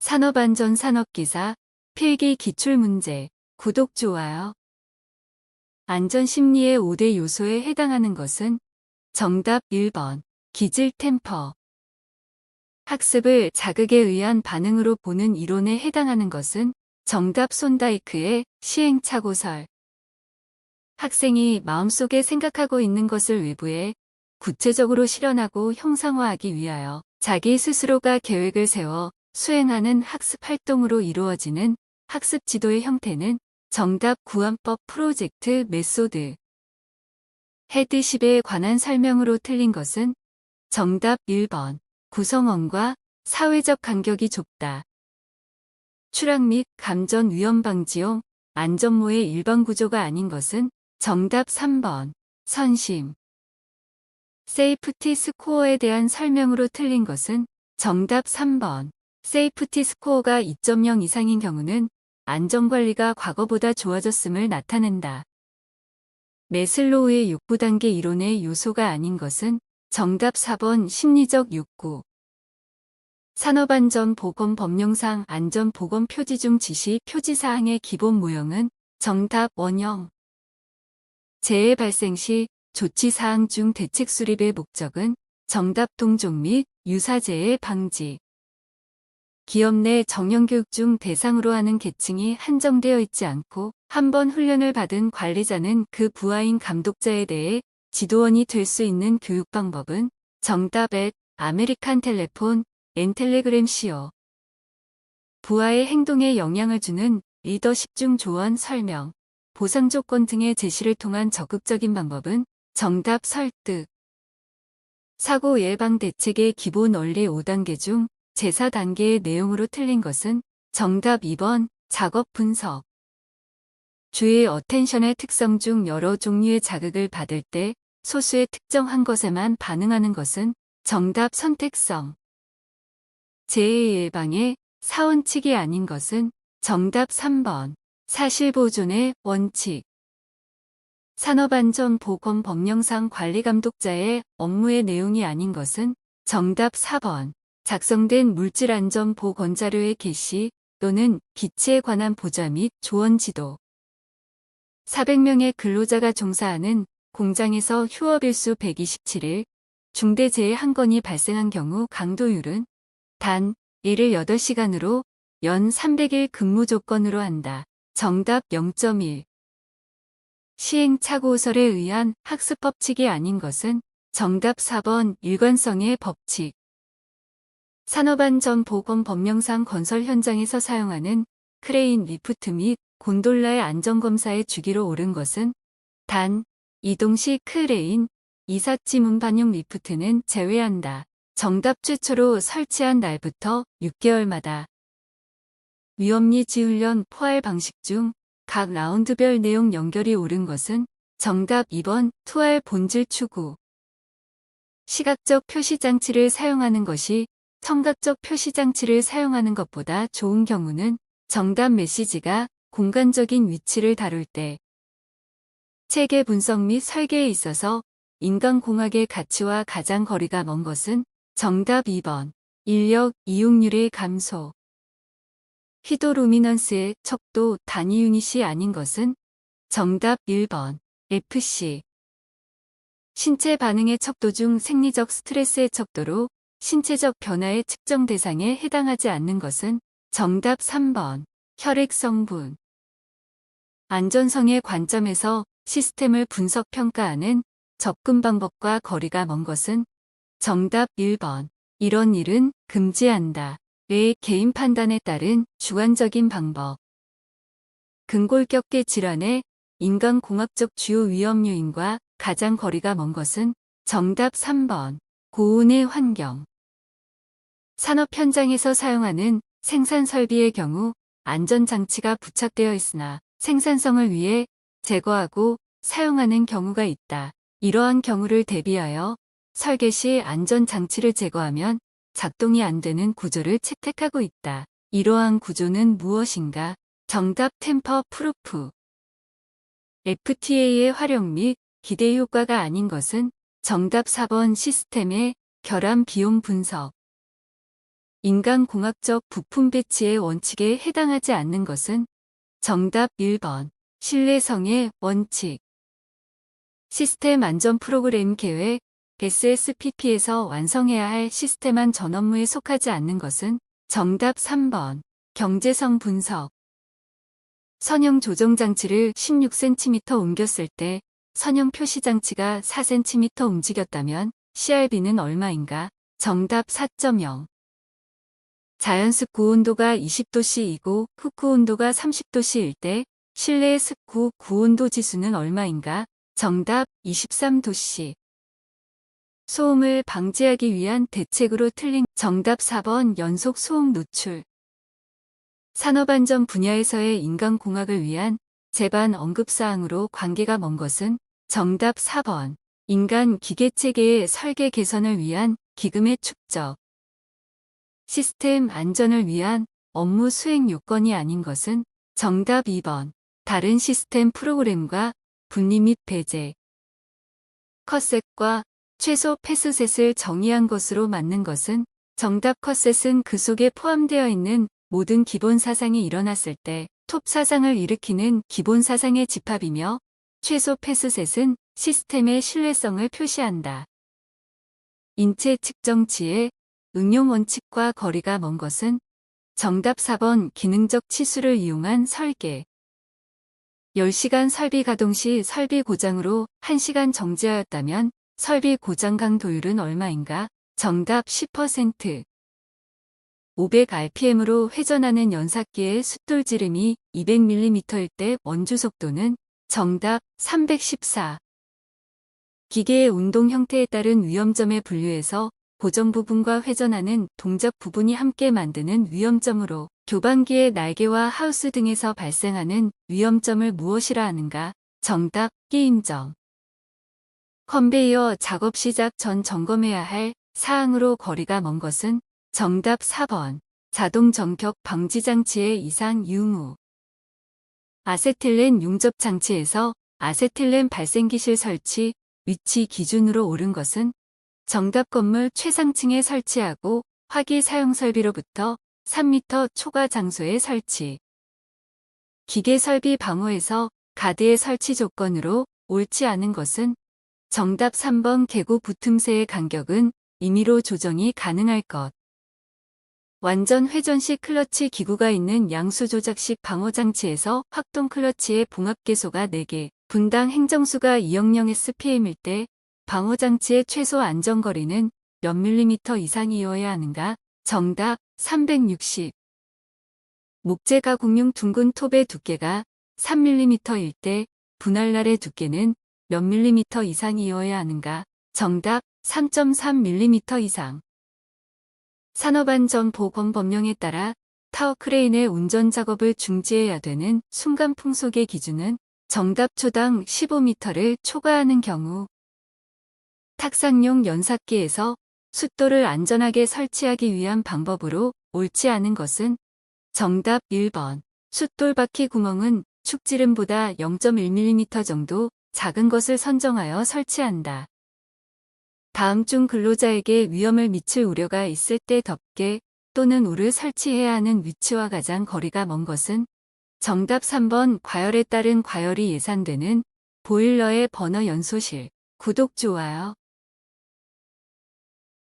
산업안전 산업기사 필기 기출문제 구독 좋아요. 안전심리의 5대 요소에 해당하는 것은 정답 1번 기질 템퍼. 학습을 자극에 의한 반응으로 보는 이론에 해당하는 것은 정답 손다이크의 시행착오설. 학생이 마음속에 생각하고 있는 것을 외부에 구체적으로 실현하고 형상화하기 위하여 자기 스스로가 계획을 세워 수행하는 학습 활동으로 이루어지는 학습 지도의 형태는 정답 구원법 프로젝트 메소드. 헤드십에 관한 설명으로 틀린 것은 정답 1번 구성원과 사회적 간격이 좁다. 추락 및 감전 위험 방지용 안전모의 일반 구조가 아닌 것은 정답 3번 선심. 세이프티 스코어에 대한 설명으로 틀린 것은 정답 3번 세이프티 스코어가 2.0 이상인 경우는 안전관리가 과거보다 좋아졌음을 나타낸다. 메슬로우의 6부단계 이론의 요소가 아닌 것은 정답 4번 심리적 욕구. 산업안전보건법령상 안전보건 표지 중 지시 표지사항의 기본 모형은 정답 원형. 재해 발생 시 조치사항 중 대책 수립의 목적은 정답 동종 및 유사재해 방지. 기업 내 정형교육 중 대상으로 하는 계층이 한정되어 있지 않고 한 번 훈련을 받은 관리자는 그 부하인 감독자에 대해 지도원이 될 수 있는 교육 방법은 정답 앱, 아메리칸 텔레폰, 엔텔레그램 시어. 부하의 행동에 영향을 주는 리더십 중 조언 설명, 보상 조건 등의 제시를 통한 적극적인 방법은 정답 설득. 사고 예방 대책의 기본 원리 5단계 중 제4단계의 내용으로 틀린 것은 정답 2번 작업 분석. 주의 어텐션의 특성 중 여러 종류의 자극을 받을 때 소수의 특정한 것에만 반응하는 것은 정답 선택성. 재해 예방의 사원칙이 아닌 것은 정답 3번 사실보존의 원칙. 산업안전보건법령상 관리감독자의 업무의 내용이 아닌 것은 정답 4번 작성된 물질안전 보건자료의 게시 또는 기치에 관한 보좌 및 조언 지도. 400명의 근로자가 종사하는 공장에서 휴업일수 127일 중대재해 한 건이 발생한 경우 강도율은 단 1일 8시간으로 연 300일 근무 조건으로 한다. 정답 0.1 시행착오설에 의한 학습 법칙이 아닌 것은 정답 4번 일관성의 법칙 산업안 전 보건 법령상 건설 현장에서 사용하는 크레인 리프트 및 곤돌라의 안전검사의 주기로 옳은 것은 단 이동 시 크레인 이삿짐 운반용 리프트는 제외한다. 정답 최초로 설치한 날부터 6개월마다 위험리 지 훈련 포할 방식 중 각 라운드별 내용 연결이 옳은 것은 정답 2번 투할 본질 추구 시각적 표시 장치를 사용하는 것이 청각적 표시 장치를 사용하는 것보다 좋은 경우는 정답 메시지가 공간적인 위치를 다룰 때. 체계 분석 및 설계에 있어서 인간공학의 가치와 가장 거리가 먼 것은 정답 2번 인력 이용률의 감소. 히도루미넌스의 척도 단위 유닛이 아닌 것은 정답 1번 FC 신체 반응의 척도 중 생리적 스트레스의 척도로 신체적 변화의 측정 대상에 해당하지 않는 것은 정답 3번 혈액 성분. 안전성의 관점에서 시스템을 분석 평가하는 접근 방법과 거리가 먼 것은 정답 1번 이런 일은 금지한다. 의 개인 판단에 따른 주관적인 방법. 근골격계 질환의 인간공학적 주요 위험 요인과 가장 거리가 먼 것은 정답 3번 고온의 환경 산업 현장에서 사용하는 생산 설비의 경우 안전장치가 부착되어 있으나 생산성을 위해 제거하고 사용하는 경우가 있다. 이러한 경우를 대비하여 설계 시 안전장치를 제거하면 작동이 안 되는 구조를 채택하고 있다. 이러한 구조는 무엇인가? 정답 템퍼 프루프 FTA의 활용 및 기대 효과가 아닌 것은 정답 4번 시스템의 결함 비용 분석 인간공학적 부품 배치의 원칙에 해당하지 않는 것은 정답 1번 신뢰성의 원칙. 시스템 안전 프로그램 계획 SSPP에서 완성해야 할 시스템 전 업무에 속하지 않는 것은 정답 3번 경제성 분석. 선형 조정 장치를 16cm 옮겼을 때 선형 표시 장치가 4cm 움직였다면 CRB는 얼마인가? 정답 4.0 자연습 구 온도가 20도씨이고 흡구 온도가 30도씨일 때 실내의 습구 구온도 지수는 얼마인가? 정답 23도씨. 소음을 방지하기 위한 대책으로 틀린 정답 4번 연속 소음 노출. 산업안전 분야에서의 인간공학을 위한 제반 언급사항으로 관계가 먼 것은 정답 4번 인간 기계체계의 설계 개선을 위한 기금의 축적. 시스템 안전을 위한 업무 수행 요건이 아닌 것은 정답 2번. 다른 시스템 프로그램과 분리 및 배제. 컷셋과 최소 패스셋을 정의한 것으로 맞는 것은 정답 컷셋은 그 속에 포함되어 있는 모든 기본 사상이 일어났을 때 톱 사상을 일으키는 기본 사상의 집합이며 최소 패스셋은 시스템의 신뢰성을 표시한다. 인체 측정치의 응용 원칙과 거리가 먼 것은 정답 4번 기능적 치수를 이용한 설계. 10시간 설비 가동 시 설비 고장으로 1시간 정지하였다면 설비 고장 강도율은 얼마인가? 정답 10% 500rpm으로 회전하는 연삭기의 숫돌 지름이 200mm일 때 원주 속도는 정답 314 기계의 운동 형태에 따른 위험점의 분류에서 고정 부분과 회전하는 동작 부분이 함께 만드는 위험점으로 교반기의 날개와 하우스 등에서 발생하는 위험점을 무엇이라 하는가? 정답, 게임점. 컨베이어 작업 시작 전 점검해야 할 사항으로 거리가 먼 것은 정답 4번. 자동 정격 방지 장치의 이상 유무. 아세틸렌 융접 장치에서 아세틸렌 발생기실 설치 위치 기준으로 옳은 것은 정답 건물 최상층에 설치하고 화기 사용 설비로부터 3m 초과 장소에 설치. 기계 설비 방호에서 가드의 설치 조건으로 옳지 않은 것은 정답 3번 개구 붙음새의 간격은 임의로 조정이 가능할 것. 완전 회전식 클러치 기구가 있는 양수 조작식 방어 장치에서 확동 클러치의 봉합 계소가 4개, 분당 행정수가 2억령 SPM일 때 방어 장치의 최소 안전거리는 몇 밀리미터 이상이어야 하는가? 정답 360 목재 가공용 둥근 톱의 두께가 3mm일 때 분할날의 두께는 몇 밀리미터 이상이어야 하는가? 정답 3.3mm 이상 산업안전 보건법령에 따라 타워 크레인의 운전 작업을 중지해야 되는 순간 풍속의 기준은 정답 초당 15m를 초과하는 경우 탁상용 연삭기에서 숫돌을 안전하게 설치하기 위한 방법으로 옳지 않은 것은 정답 1번. 숫돌 바퀴 구멍은 축지름보다 0.1mm 정도 작은 것을 선정하여 설치한다. 다음 중 근로자에게 위험을 미칠 우려가 있을 때 덮개 또는 울을 설치해야 하는 위치와 가장 거리가 먼 것은 정답 3번 과열에 따른 과열이 예상되는 보일러의 버너 연소실 구독 좋아요